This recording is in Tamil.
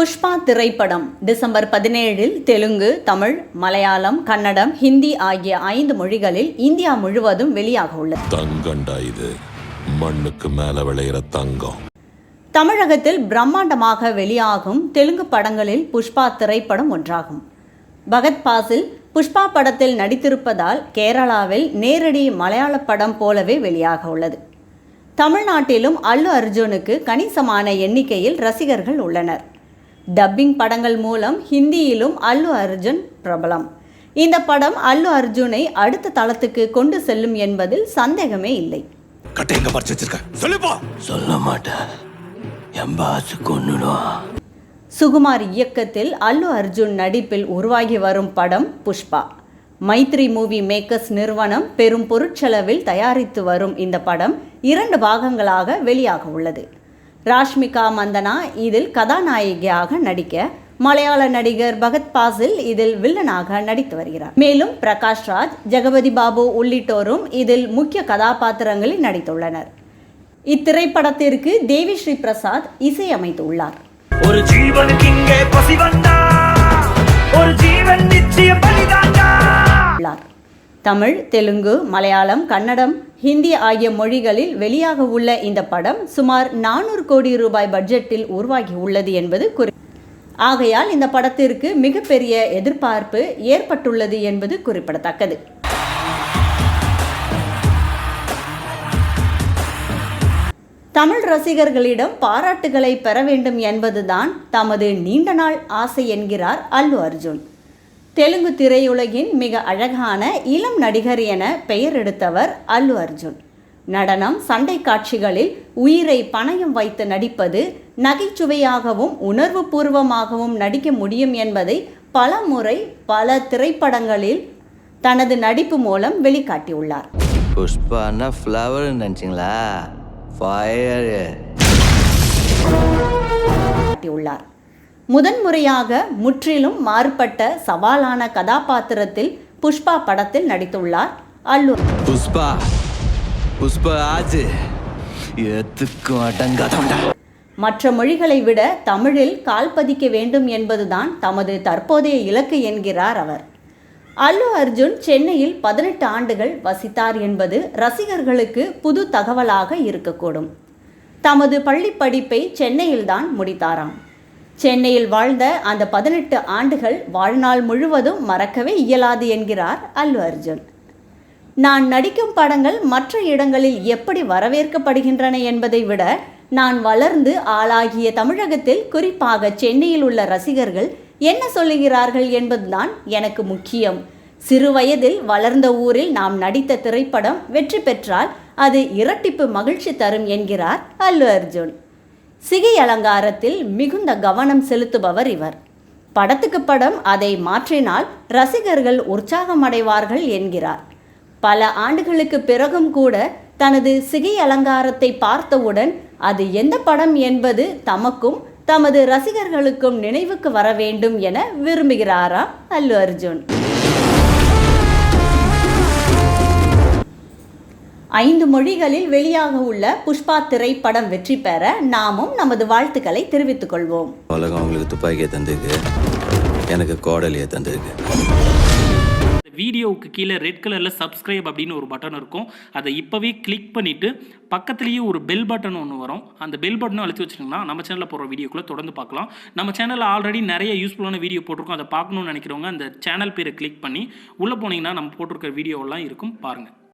புஷ்பா திரைப்படம் டிசம்பர் பதினேழில் தெலுங்கு தமிழ் மலையாளம் கன்னடம் ஹிந்தி ஆகிய ஐந்து மொழிகளில் இந்தியா முழுவதும் வெளியாக உள்ளது. தங்கண்டா இது. மண்ணுக்கு மேல விளையிற தங்கம். தமிழகத்தில் பிரம்மாண்டமாக வெளியாகும் தெலுங்கு படங்களில் புஷ்பா திரைப்படம் ஒன்றாகும். பகத் பாசில் புஷ்பா படத்தில் நடித்திருப்பதால் கேரளாவில் நேரடி மலையாள படம் போலவே வெளியாக உள்ளது. தமிழ்நாட்டிலும் அல்லு அர்ஜுனுக்கு கணிசமான எண்ணிக்கையில் ரசிகர்கள் உள்ளனர். டப்பிங் படங்கள் மூலம் ஹிந்தியிலும் அல்லு அர்ஜுன் பிரபலம். இந்த படம் அல்லு அர்ஜுனை அடுத்த தளத்துக்கு கொண்டு செல்லும் என்பதில் சந்தேகமே இல்லை. சுகுமார் இயக்கத்தில் அல்லு அர்ஜுன் நடிப்பில் உருவாகி வரும் படம் புஷ்பா. மைத்ரி மூவி மேக்கர்ஸ் நிறுவனம் பெரும் பொருட்செலவில் தயாரித்து வரும் இந்த படம் இரண்டு பாகங்களாக வெளியாக உள்ளது. ராஷ்மிகா மந்தனா இதில் கதாநாயகியாக நடிக்க மலையாள நடிகர் பகத் பாசில் இதில் வில்லனாக நடித்து வருகிறார். மேலும் பிரகாஷ் ராஜ் ஜெகபதி பாபு உள்ளிட்டோரும் இதில் முக்கிய கதாபாத்திரங்களில் நடித்துள்ளனர். இத்திரைப்படத்திற்கு தேவி ஸ்ரீ பிரசாத் இசையமைத்துள்ளார். ஒரு ஜீவனுக்கு தமிழ் தெலுங்கு மலையாளம் கன்னடம் ஹிந்தி ஆகிய மொழிகளில் வெளியாக உள்ள இந்த படம் சுமார் நானூறு கோடி ரூபாய் பட்ஜெட்டில் உருவாகி உள்ளது என்பது குறி ஆகையால் இந்த படத்திற்கு மிகப்பெரிய எதிர்பார்ப்பு ஏற்பட்டுள்ளது என்பது குறிப்பிடத்தக்கது. தமிழ் ரசிகர்களிடம் பாராட்டுகளை பெற வேண்டும் என்பதுதான் தமது நீண்ட நாள் ஆசை என்கிறார் அல்லு அர்ஜுன். தெலுங்கு திரையுலகின் மிக அழகான இளம் நடிகர் என பெயர் எடுத்தவர் அல்லு அர்ஜுன். நடனம் சண்டை காட்சிகளில் உயிரை பணயம் வைத்து நடிப்பது நகைச்சுவையாகவும் உணர்வுபூர்வமாகவும் நடிக்க முடியும் என்பதை பல முறை பல திரைப்படங்களில் தனது நடிப்பு மூலம் வெளிக்காட்டியுள்ளார். புஷ்பான்னா ஃப்ளவர் நினச்சிங்களா? காட்டியுள்ளார். முதன்முறையாக முற்றிலும் மாறுபட்ட சவாலான கதாபாத்திரத்தில் புஷ்பா படத்தில் நடித்துள்ளார் அல்லு புஷ்பா மற்ற மொழிகளை விட தமிழில் கால் பதிக்க வேண்டும் என்பதுதான் தமது தற்போதைய இலக்கு என்கிறார் அவர். அல்லு அர்ஜுன் சென்னையில் பதினெட்டு ஆண்டுகள் வசித்தார் என்பது ரசிகர்களுக்கு புது தகவலாக இருக்கக்கூடும். தமது பள்ளி படிப்பை சென்னையில்தான் முடித்தாராம். சென்னையில் வாழ்ந்த அந்த பதினெட்டு ஆண்டுகள் வாழ்நாள் முழுவதும் மறக்கவே இயலாது என்கிறார் அல்லு அர்ஜுன். நான் நடிக்கும் படங்கள் மற்ற இடங்களில் எப்படி வரவேற்கப்படுகின்றன என்பதை விட நான் வளர்ந்து ஆளாகிய தமிழகத்தில் குறிப்பாக சென்னையில் உள்ள ரசிகர்கள் என்ன சொல்லுகிறார்கள் என்பதுதான் எனக்கு முக்கியம். சிறு வயதில் வளர்ந்த ஊரில் நாம் நடித்த திரைப்படம் வெற்றி பெற்றால் அது இரட்டிப்பு மகிழ்ச்சி தரும் என்கிறார் அல்லு அர்ஜுன். சிகை அலங்காரத்தில் மிகுந்த கவனம் செலுத்துபவர் இவர். படத்துக்கு படம் அதை மாற்றினால் ரசிகர்கள் உற்சாகமடைவார்கள் என்கிறார். பல ஆண்டுகளுக்கு பிறகும் கூட தனது சிகை அலங்காரத்தை பார்த்தவுடன் அது எந்த படம் என்பது தமக்கும் தமது ரசிகர்களுக்கும் நினைவுக்கு வர வேண்டும் என விரும்புகிறாராம் அல்லு அர்ஜுன்? ஐந்து மொழிகளில் வெளியாக உள்ள புஷ்பா திரைப்படம் வெற்றி பெற நாமும் நமது வாழ்த்துக்களை தெரிவித்துக் கொள்வோம். உலகம் உங்களுக்கு துப்பாக்கியை தந்திருக்கு. எனக்கு கோடலியை தந்திருக்கு. இந்த வீடியோவுக்கு கீழே ரெட் கலரில் சப்ஸ்கிரைப் அப்படின்னு ஒரு பட்டன் இருக்கும். அதை இப்போவே கிளிக் பண்ணிவிட்டு பக்கத்துலேயே ஒரு பெல் பட்டன் ஒன்று வரும். அந்த பெல் பட்டனும் அழுத்தி வச்சிட்டிங்கன்னா நம்ம சேனலில் போகிற வீடியோக்குள்ளே தொடர்ந்து பார்க்கலாம். நம்ம சேனலில் ஆல்ரெடி நிறைய யூஸ்ஃபுல்லான வீடியோ போட்டிருக்கோம். அதை பார்க்கணும்னு நினைக்கிறவங்க அந்த சேனல் பேரை கிளிக் பண்ணி உள்ளே போனீங்கன்னா நம்ம போட்டிருக்கிற வீடியோவெல்லாம் இருக்கும். பாருங்கள்